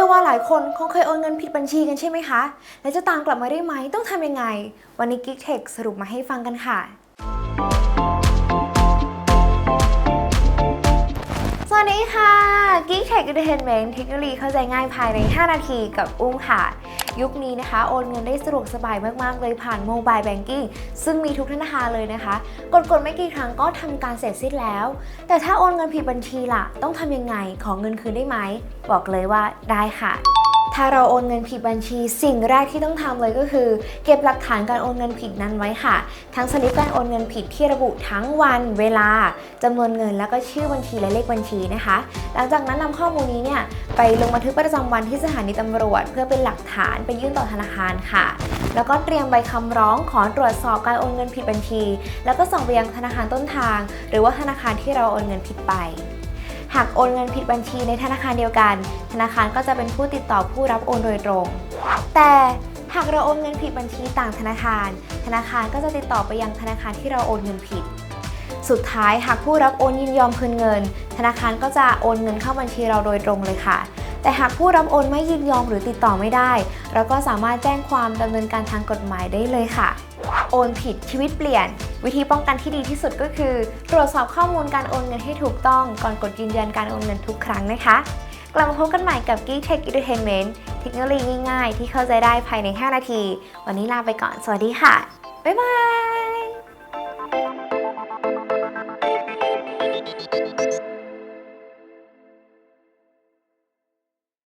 ชื่อว่าหลายคนคงเคยโอนเงินผิดบัญชีกันใช่ไหมคะ และจะตามกลับมาได้ไหมต้องทำยังไง วันนี้ Geek Tech สรุปมาให้ฟังกันค่ะ สวัสดีค่ะ Geek Tech Entertainment เทคโนโลยีเข้าใจง่ายภายใน 5 นาทีกับอุ้มค่ะ ยุคนี้นะคะ โอนเงินได้สะดวกสบายมาก ๆ เลยผ่านโมบายแบงกิ้งซึ่งมีทุกธนาคารเลยนะคะ กดกดๆไม่กี่ครั้งก็ทำการเสร็จสิ้นแล้ว แต่ถ้าโอนเงินผิดบัญชีล่ะ ต้องทำยังไง ขอเงินคืนได้ไหม บอกเลยว่าได้ค่ะ ถ้าเราโอนเงินผิดบัญชี สิ่งแรกที่ต้องทำเลยก็คือ เก็บหลักฐานการโอนเงินผิดนั้นไว้ค่ะ ทั้งสลิปการโอนเงินผิดที่ระบุทั้งวันเวลาจำนวนเงินแล้วก็ชื่อบัญชีและเลขบัญชีนะคะ หลังจากนั้นนำข้อมูลนี้เนี่ยไปลงบันทึกประจำวันที่สถานีตำรวจ เพื่อเป็นหลักฐานไปยื่นต่อธนาคารค่ะ แล้วก็เตรียมใบคำร้องขอตรวจสอบการโอนเงินผิดบัญชี แล้วก็ส่งไปยังธนาคารต้นทาง หรือว่าธนาคารที่เราโอนเงินผิดไป หากโอนเงินผิดบัญชีในธนาคารเดียวกัน ธนาคารก็จะเป็นผู้ติดต่อผู้รับโอนโดยตรง แต่หากเราโอนเงินผิดบัญชีต่างธนาคาร ธนาคารก็จะติดต่อไปยังธนาคารที่เราโอนเงินผิด สุดท้ายหากผู้รับโอนยินยอมคืนเงิน ธนาคารก็จะโอนเงินเข้าบัญชีเราโดยตรงเลยค่ะ แต่หากผู้รับโอนไม่ยินยอมหรือติดต่อไม่ได้ เราก็สามารถแจ้งความดำเนินการทางกฎหมายได้เลยค่ะ โอนผิดชีวิตเปลี่ยน วิธีป้องกันที่ดีที่สุดก็คือ ตรวจสอบข้อมูลการโอนเงินให้ถูกต้อง ก่อนกดยืนยันการโอนเงินทุกครั้งนะคะ กลับมาพบกันใหม่กับ Geek Tech Entertainment เทคโนโลยีง่ายๆ ที่เข้าใจได้ภายใน 5 นาที วันนี้ลาไปก่อน สวัสดีค่ะ บ๊ายบาย